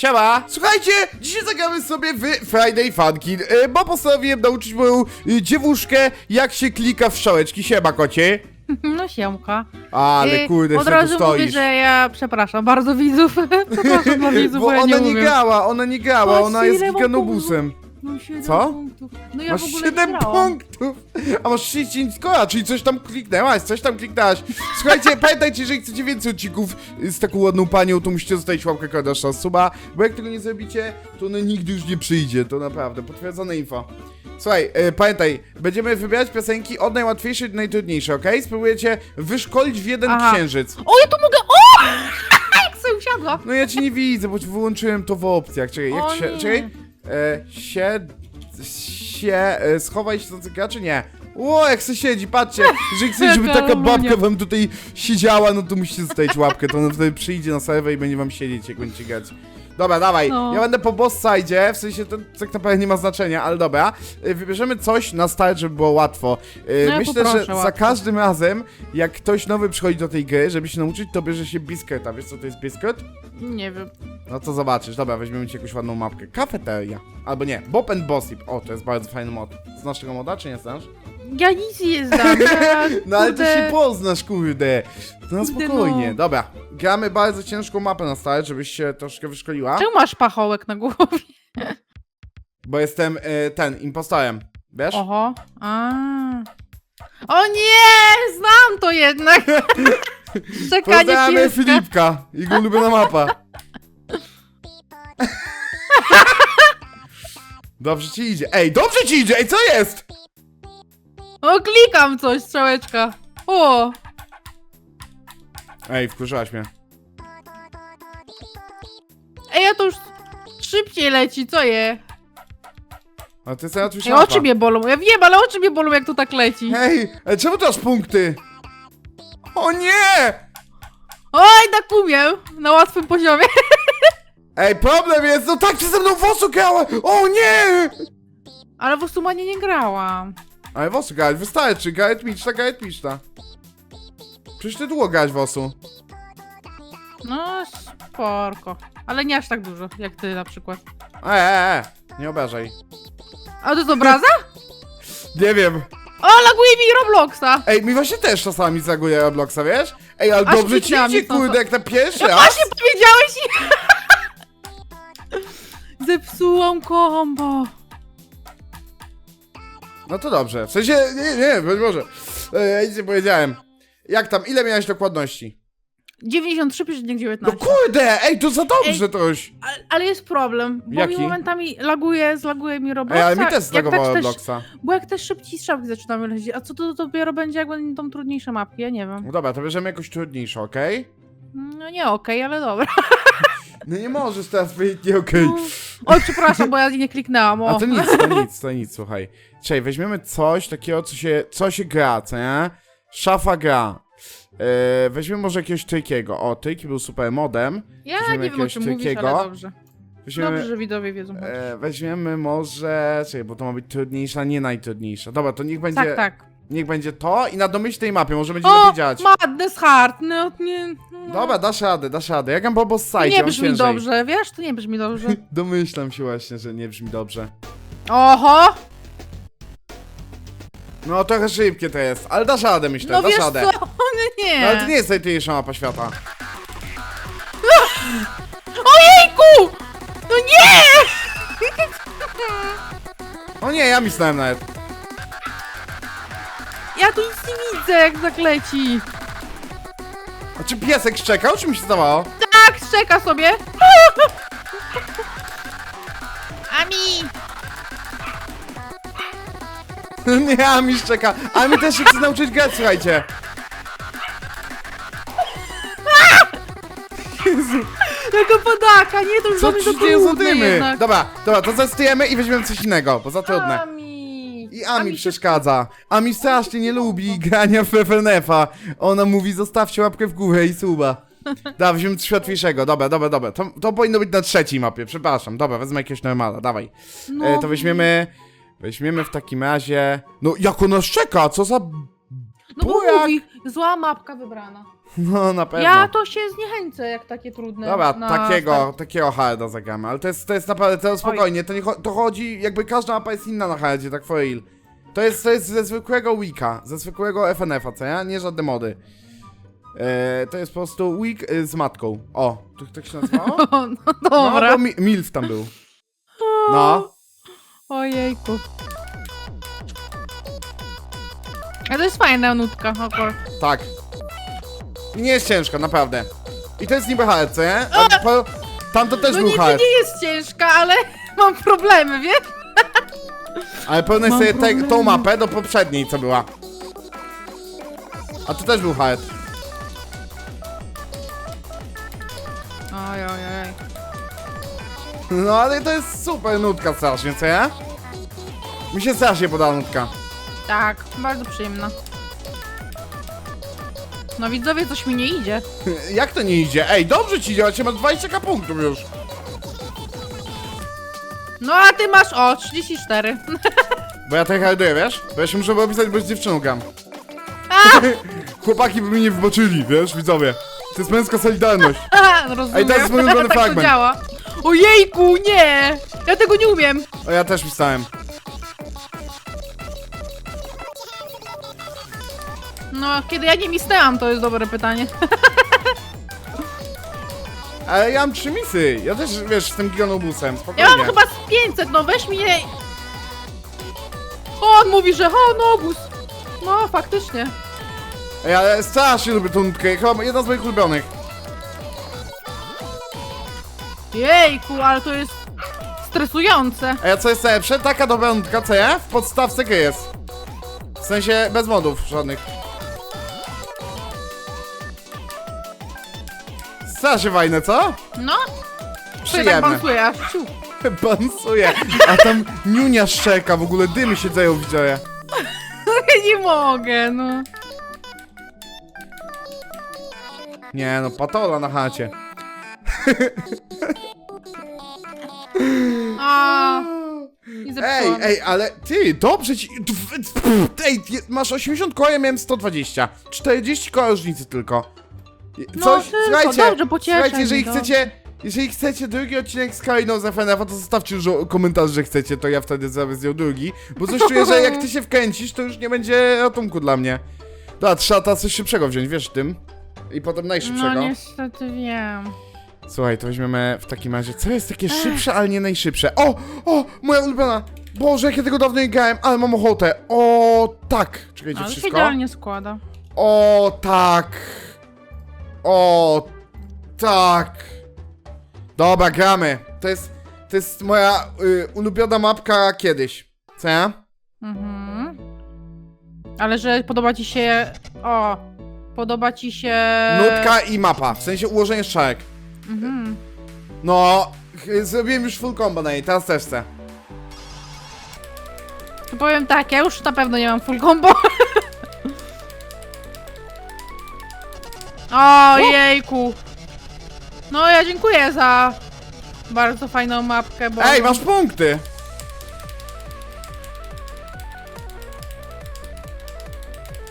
Siema! Słuchajcie, dzisiaj zagramy sobie w Friday Funkin, y, bo postanowiłem nauczyć moją y, dziewuszkę, jak się klika w strzałeczki. Siema, kocie. No siemka. Ale Y, kurde, Od razu mówię, stoisz. że ja przepraszam bardzo widzów. przepraszam widzów, Bo bo ja ona nie nie ona nie grała, O, ona jest giganobusem. Mam siedem Co? punktów. No ja Masz w ogóle 7 nie grałam. punktów, a masz 30 skora, czyli coś tam kliknęłaś, coś tam kliknęłaś. Słuchajcie, pamiętajcie, jeżeli chcecie więcej odcinków z taką ładną panią, to musicie zostawić łapkę kodarza suba, bo jak tego nie zrobicie, to ona nigdy już nie przyjdzie, to naprawdę, potwierdzone info. Słuchaj, e, pamiętaj, będziemy wybierać piosenki od najłatwiejszej do najtrudniejszej, okej? Spróbujecie wyszkolić w jeden Aha. księżyc. O, ja tu mogę... O! Jak sobie usiadła. No ja cię nie widzę, bo wyłączyłem to w opcjach. Czekaj, jak O się. nie. Czekaj. E, się. się. E, schowaj graczy? Nie. Ło, jak se siedzi, patrzcie. Jeżeli chcecie, żeby taka babka ulunia. wam tutaj siedziała, no to musicie zostawić łapkę. To ona wtedy przyjdzie na serwer i będzie wam siedzieć, jak będziecie grać. Dobra, dawaj. No. Ja będę po boss side, w sensie to tak naprawdę nie ma znaczenia, ale dobra. E, Wybierzemy coś na start, żeby było łatwo. E, No ja Myślę, że poproszę za łatwo. każdym razem, jak ktoś nowy przychodzi do tej gry, żeby się nauczyć, to bierze się bisketa. Wiesz co to jest biskut? Nie wiem. No to zobaczysz, dobra, weźmiemy ci jakąś ładną mapkę. Kafeteria. Albo nie, Bob and Bossip. O, to jest bardzo fajny mod. Znasz tego moda, czy nie znasz? Ja nic nie znam. Ja, No ale ty kurde, się poznasz, kurde. To na Kurde, spokojnie. no. Dobra, gramy bardzo ciężką mapę na start, żebyś się troszkę wyszkoliła. Czemu masz pachołek na głowie? Bo jestem e, ten, impostorem. Wiesz? Oho. A. O nie! Znam to jednak! Czekanie Pozdrawiamy pieska. Filipka, jego ulubiona mapa. Dobrze ci idzie. Ej, dobrze ci idzie! Ej, co jest? O, klikam coś, strzałeczka. O! Ej, wkurzyłaś mnie. Ej, ja to już szybciej leci, co je? Ale to jest najłatwiejsza Ej, mapa. oczy mnie bolą. Ja wiem, ale oczy mnie bolą, jak to tak leci. Ale czemu to aż punkty? O nie! Oj, tak umiem! Na łatwym poziomie. Ej, problem jest, no tak przeze mną wosu grała! O nie! Ale w Osumanie nie grałam. Ale wosu grać, wystarczy, Gareth Miczta, Gareth Miczta. Przecież ty długo grać wosu. No, sporko. Ale nie aż tak dużo, jak ty na przykład. E, e, e, nie obrażaj. A to jest obraza? Nie wiem. O, laguje mi Robloxa! Ej, mi właśnie też czasami zaguje Robloxa, wiesz? Ej, ale Aż dobrze ci kliknęłam, idzie, to- kurde, jak na pierwszy No raz. właśnie powiedziałeś i... Zepsułam kombo. No to dobrze, w sensie, nie, nie, broń Boże. E, ja nic nie powiedziałem. Jak tam, ile miałeś dokładności? 93,19. No kurde, ej, to za dobrze toś. Ale, ale jest problem, bo Jaki? mi momentami laguje, zlaguje mi Robloxa. Ej, ale mi też zlagowało tak też- Robloxa. Bo jak też szybciej strzałki zaczynamy lecieć, a co to dopiero będzie, jak będą trudniejsze mapki? Ja nie wiem. No dobra, to bierzemy jakoś trudniejsze, okej? No nie okej, ale dobra. No nie możesz teraz powiedzieć nie okej. Oj, przepraszam, bo ja nie kliknęłam. O. A to nic, to nic, to nic, słuchaj. Czekaj, weźmiemy coś takiego, co się, co się gra, co nie? Szafa gra. E, weźmiemy może jakiegoś trykiego. O, tryki był super modem. Ja weźmiemy nie wiem o jakiegoś czym mówisz, ale dobrze. Weźmiemy, Dobrze, że widzowie wiedzą. e, weźmiemy może... Czekaj, bo to ma być trudniejsza, nie najtrudniejsza. Dobra, to niech będzie, Tak, tak. niech będzie to i na domyślnej mapie, może będzie O, lepiej działać. Madness Heart, no nie... Dobra, dasz radę, dasz radę. Jak mam po boss side, nie brzmi ciężej. dobrze, wiesz? To nie brzmi dobrze. Domyślam się właśnie, że nie brzmi dobrze. Oho! No trochę szybkie to jest, ale dasz radę myślę, No dasz wiesz radę. co? No nie. No ale to nie jest najtrudniejsza mapa świata. Ojejku! No nie! O nie, ja myślałem nawet. Ja tu nic nie widzę, jak tak leci. A czy piesek szczekał, czy mi się zdawało? Tak, czeka sobie. Ami! nie, a mi szczeka. A mi też się chce nauczyć grać, słuchajcie. Jezu, Jaka podaka, nie, to już co tu za jednak. Dobra, dobra, to zastujemy i weźmiemy coś innego, bo za trudne. Ami! I Ami się- przeszkadza. Ami strasznie nie lubi grania w FNF-a. Ona mówi, zostawcie łapkę w górę i suba. Dobra, weźmiemy coś łatwiejszego. Dobra, dobra, dobra. To, to powinno być na trzeciej mapie, przepraszam. Dobra, wezmę jakiegoś normala, dawaj. No, E, to weźmiemy... Weźmiemy w takim razie... No, jak ona szczeka, co za... No bo Bujak. mówi, zła mapka wybrana. No, na pewno. Ja to się zniechęcę, jak takie trudne. Dobra, na takiego, start. takiego harda zagramy, ale to jest, to jest naprawdę, to spokojnie, to, nie, cho- to chodzi, jakby każda mapa jest inna na hardzie, tak for real. To jest, to jest ze zwykłego Wika, ze zwykłego FNF-a, co ja? Nie żadne mody. E, to jest po prostu Week y, z matką. O, to tak się nazywało? no No, dobra. bo mi, Milf tam był. No. Ojejku. A to jest fajna nutka, akurat. Tak. I nie jest ciężko, naprawdę. I to jest niby nie? A, po, tam to też No był nie, hard. nie jest ciężka, ale mam problemy, wiesz? Ale porównaj Mam sobie te, tą mapę do poprzedniej, co była. A to też był hard. Oj, oj, oj. No ale to jest super nutka strasznie, co ja? Mi się strasznie podoba nutka. Tak, bardzo przyjemna. No widzowie, coś mi nie idzie. Jak to nie idzie? Ej, dobrze ci idzie, a cię masz 20 punktów już. No a ty masz, o, 34. Bo ja tak harduję, wiesz? Bo ja się muszę opisać, bo z dziewczyną gram. Chłopaki by mnie nie wybaczyli, wiesz, widzowie. To jest męska solidarność. Rozumiem. Ej, to jest mój ulubiony tak to fragment. działa. Ojejku, nie! Ja tego nie umiem. O, ja też pisałem. No, kiedy ja nie misnęłam, to jest dobre pytanie. Ale ja mam trzy misy. Ja też, wiesz, jestem giganobusem, spokojnie. Ja mam chyba z 500, no weź mi nie... O, on mówi, że no obóz. No, faktycznie. Ej, ale strasznie lubię tą nutkę, chyba jedna z moich ulubionych. Jejku, ale to jest stresujące. A co jest najlepsze? Taka co ja? W podstawce gry jest. W sensie bez modów żadnych. Strasznie fajne, co? No, ja tak Przyjemne. ciu. Bansuje. A tam niunia szczeka, w ogóle dymy się dzieją, widzę. Ja nie mogę, no. Nie no, patola na chacie. A, i Ej, zepsułam. ej, ale ty, dobrze ci... Ej, je- masz 80 koła, ja miałem 120. 40 koła różnicy tylko. No, Coś, tylko, słuchajcie, dobrze, pocieszaj słuchajcie, jeżeli mnie, chcecie... Jeżeli chcecie drugi odcinek z Kaliną z FNF, to zostawcie już komentarz, że chcecie, to ja wtedy zrobię z nią drugi. Bo coś czuję, że jak ty się wkręcisz, to już nie będzie ratunku dla mnie. Da, trzeba teraz coś szybszego wziąć, wiesz tym? I potem No najszybszego. niestety wiem. Słuchaj, to weźmiemy w takim razie, co jest takie szybsze, ale nie najszybsze? O, o, moja ulubiona! Boże, jak ja tego dawno nie grałem, ale mam ochotę. O, tak. Czekajcie, Ale się wszystko. idealnie składa. O, tak. O, tak. Dobra, gramy. To jest, to jest moja y, ulubiona mapka kiedyś. Co ja? Mhm. Ale że podoba ci się... O, podoba ci się... Nutka i mapa, w sensie ułożenie strzałek. Mhm. No, ch- zrobiłem już full combo na niej, teraz też chcę. To powiem tak, ja już na pewno nie mam full combo. O, jejku. No ja dziękuję za bardzo fajną mapkę, bo... Ej, masz punkty!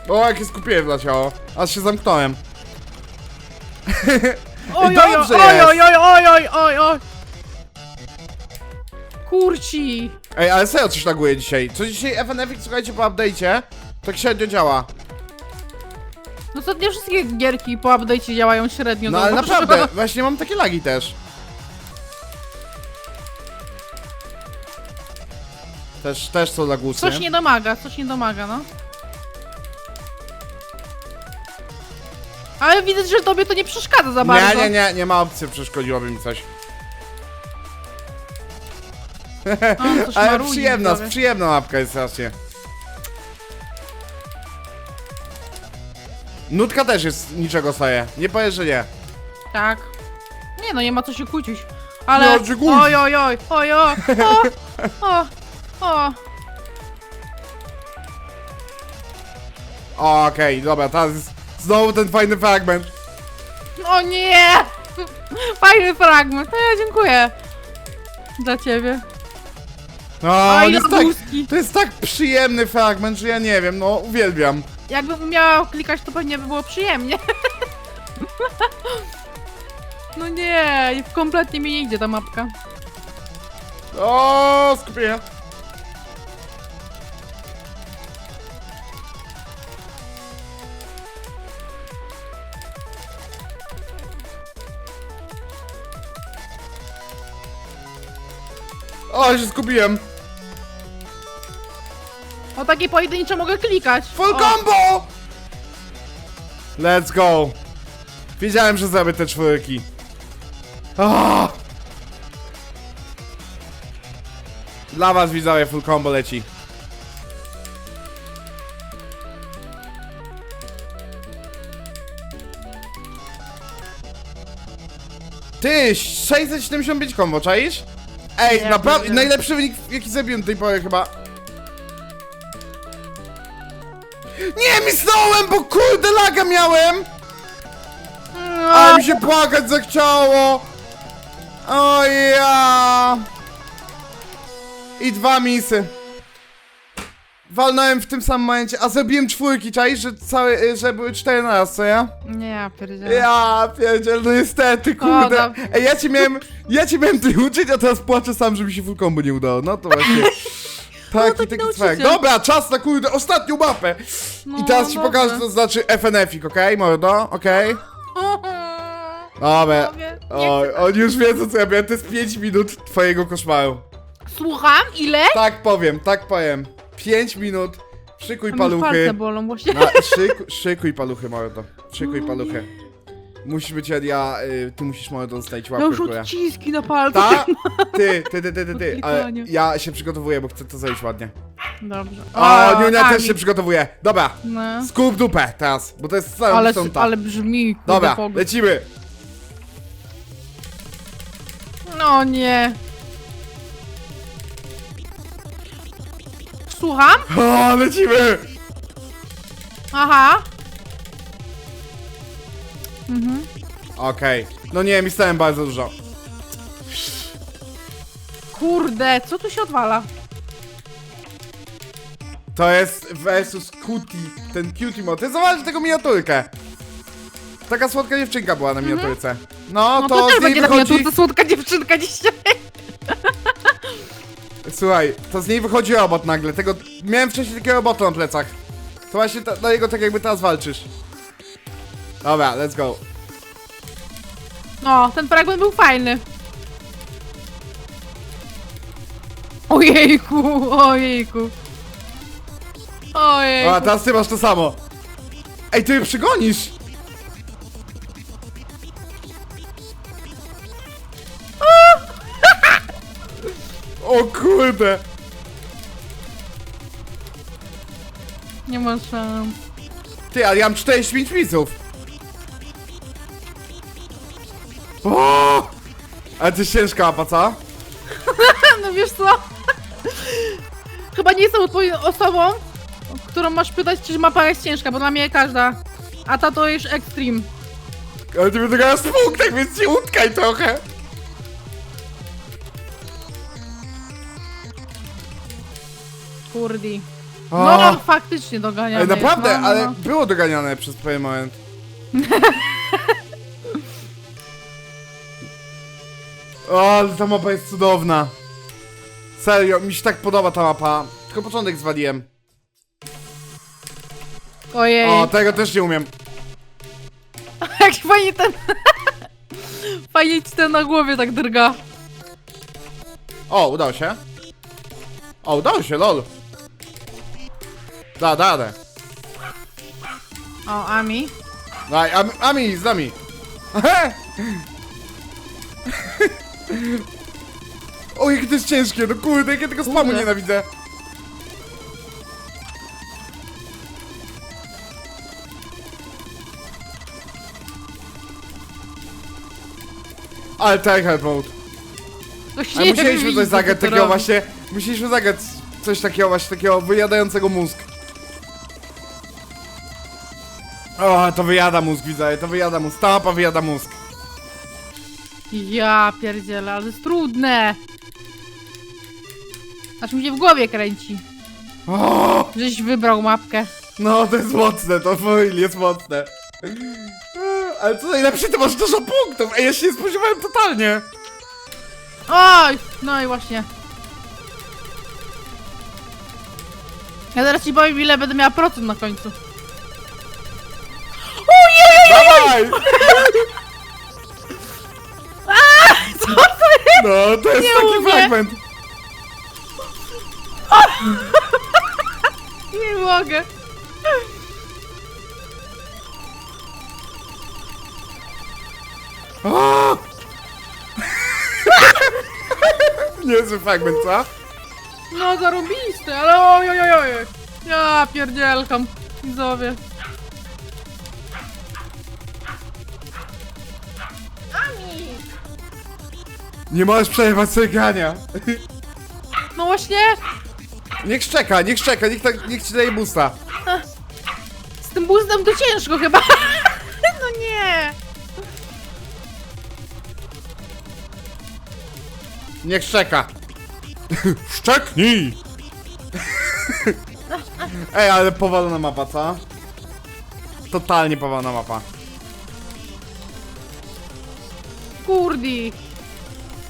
O, jakie skupiłem dla ciało. Aż się zamknąłem. Oj, oj, oj, Dobrze oj, jest. oj, oj, oj, oj, oj, oj. Kurci. Ej, ale serio coś laguje dzisiaj. Co dzisiaj FNF, słuchajcie, po update'cie, tak średnio działa. No ostatnio wszystkie gierki po update'cie działają średnio No ale dobrze. naprawdę, właśnie mam takie lagi też. Też, też są lagusy. Coś nie domaga, coś nie domaga, no. Ale widać, że tobie to nie przeszkadza za bardzo. nie, nie, nie, nie ma opcji, przeszkodziłoby mi coś. O, coś Ale marudzi, przyjemna, widzowie. przyjemna mapka jest strasznie. Nutka też jest niczego staje. Nie powiesz, że nie. Tak. Nie no, nie ma co się kłócić. Ale... Ma się kłócić. Oj, oj, oj, oj, oj, o, o, o. O, Okej, dobra, teraz jest znowu ten fajny fragment. O nie! Fajny fragment, no ja dziękuję. Dla ciebie. No, Oj, on jest tak, to jest tak przyjemny fragment, że ja nie wiem, no uwielbiam. jakbym umiała klikać, to pewnie by było przyjemnie. No nie, kompletnie mi nie idzie ta mapka. O, skupię. O, się skupiłem. O takie pojedyncze mogę klikać. Full o, combo! Let's go. Wiedziałem, że zrobię te czwórki. Ah! Dla was widzowie full combo leci. Ty, 675 combo, czaisz? Ej, Ja naprawdę, pierdzielę. najlepszy wynik jaki zrobiłem do tej pory chyba. Nie, misnąłem, bo kurde laga miałem! No, Ale mi się płakać zachciało! O ja! I dwa misy. Walnąłem w tym samym momencie, a zrobiłem czwórki, czaisz, że całe, y, że były cztery na raz, co ja? Nie, ja pierdzielę. Ja pierdziel, no niestety, kurde. dobra. Ej, ja ci miałem, ja ci miałem tutaj uczyć, a teraz płaczę sam, że mi się full combo nie udało. No to właśnie. Taki, taki taki nauczyciel. cwek. Dobra, czas na kurde, ostatnią mapę. No, I teraz ci dobra. pokażę, co to znaczy FNF-ik, okej, mordo? Okej? Dobra. Mówię, nie Oj, oni już wiedzą, co ja miałem. To jest 5 minut twojego koszmaru. Słucham? Ile? Tak powiem, tak powiem. 5 minut. Szykuj A mi paluchy. palce bolą właśnie. Na, szyku, szykuj paluchy, mordo. Szykuj paluchy. Musisz być ja, y, ty musisz mordo zostawić Ja łapkę już w górę. odciski na palcach. Ta? Ty, ty, ty, ty, ty, ty. Ale ja się przygotowuję, bo chcę to zrobić ładnie. Dobrze. O, Niunia Kamil. też się przygotowuje. Dobra, No. skup dupę teraz, bo to jest cała Ale, ale brzmi. kurde, Dobra, pogód. lecimy. No nie. Słucham? O, lecimy. Aha. Mhm. Okej. No nie, myślałem bardzo dużo. Kurde, co tu się odwala? To jest versus Cutie, ten cutie mod. Ty zobacz tego miniaturkę. Taka słodka dziewczynka była na miniaturce. No, Mhm. No to, to, też z niej będzie na wychodzi... słodka dziewczynka dzisiaj. Słuchaj, to z niej wychodzi robot nagle. Tego... Miałem wcześniej takiego robota na plecach. To właśnie ta, na niego tak jakby teraz walczysz. Dobra, let's go. No, ten fragment był fajny. Ojejku, ojejku. Ojejku. A, teraz ty masz to samo. Ej, ty mnie przygonisz! O kurde! Nie ma szans. Ty, ale ja mam 45 widzów. O! Ale to jest ciężka mapa, co? No wiesz co? Chyba nie jestem odpowiednią osobą, którą masz pytać, czy mapa jest ciężka, bo dla mnie każda. A ta to już extreme. Ale ty mnie teraz w punktach, więc ci utkaj trochę. Kurdi. O. No, faktycznie doganiamy. Ale naprawdę, no, no, ale no. było doganiane przez pewien moment. o, ale ta mapa jest cudowna. Serio, mi się tak podoba ta mapa. Tylko początek zwaliłem. Ojej, O, tego też nie umiem. jak fajnie ten... fajnie ci ten na głowie tak drga. O, udało się. O, udało się, lol. Da, da, da. O, Ami. Daj, Ami, Ami z nami. o, jakie to jest ciężkie, no kurde, jak ja tego spamu Kurde. nienawidzę. Ale tryhard mode. Ktoś Ale nie musieliśmy widzi, coś co zagrać takiego właśnie, musieliśmy zagrać coś takiego właśnie, takiego wyjadającego mózg. O, to wyjada mózg, widzę, to wyjada mózg, ta mapa wyjada mózg. Ja pierdzielę, ale jest trudne. Aż mi się w głowie kręci. O, Żeś wybrał mapkę. No, to jest mocne, to foil jest mocne. Ale co najlepsze, to masz dużo punktów. Ej, ja się nie spodziewałem totalnie. Oj, no i właśnie. Ja zaraz ci powiem, ile będę miała procent na końcu. Dawaj! Co to jest? No, to jest Nie taki umiem. fragment. Nie mogę. O! Niezły fragment, co? No zarobisty, ale oj, oj, oj, oj. Ja pierdzielkam. Widzowie. Nie możesz przejechać sobie grania. No właśnie, Niech szczeka, niech szczeka, niech, tak, niech ci daje busta. z tym boostem to ciężko chyba. No nie. Niech szczeka. Szczeknij! Ej, ale powalona mapa, co? Totalnie powalona mapa. Kurdi.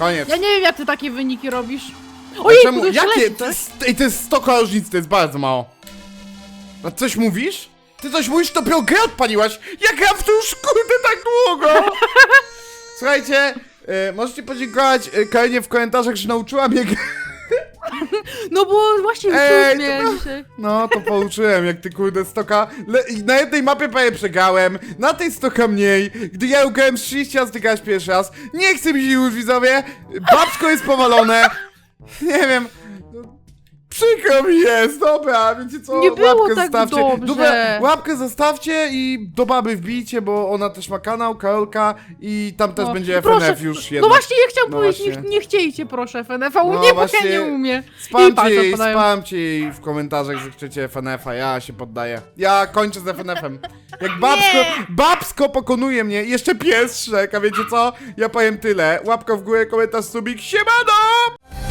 Koniec. Ja nie wiem jak ty takie wyniki robisz. Ojej, czemu, to jakie? leci, To tak? jest, ej, to jest 100 koła różnicy, to jest bardzo mało. A coś mówisz? Ty coś mówisz, to dopiero grę odpaliłaś. Ja gram w to już kurde tak długo. Słuchajcie, e, możecie podziękować Karinie w komentarzach, że nauczyła mnie. No bo właśnie Ej, mnie to- dzisiaj. No, to pouczyłem, jak ty kurde stoka. Le i na jednej mapie prawie przegrałem, na tej stoka mniej. Gdy ja z 30 razy, ty grałeś pierwszy raz. Nie chcę mi się już, widzowie. Babsko jest powalone. Nie wiem. No, Przykro mi jest, dobra, wiecie co? Nie było łapkę tak zostawcie. dobrze. Dobra, łapkę zostawcie i do baby wbijcie, bo ona też ma kanał, Karolka i tam też O, będzie proszę, FNF już No jedno. właśnie, ja chciałam No powiedzieć, właśnie. nie, nie chciejcie proszę FNF-a u No mnie, bo właśnie, ja nie umiem. I Spamcie palce jej, odpadają. spamcie jej w komentarzach, że chcecie FNF-a, ja się poddaję. Ja kończę z FNF-em. Jak babsko, Nie. babsko pokonuje mnie, jeszcze pies Szrek, a wiecie co? Ja powiem tyle. Łapka w górę, komentarz, subik, siemano!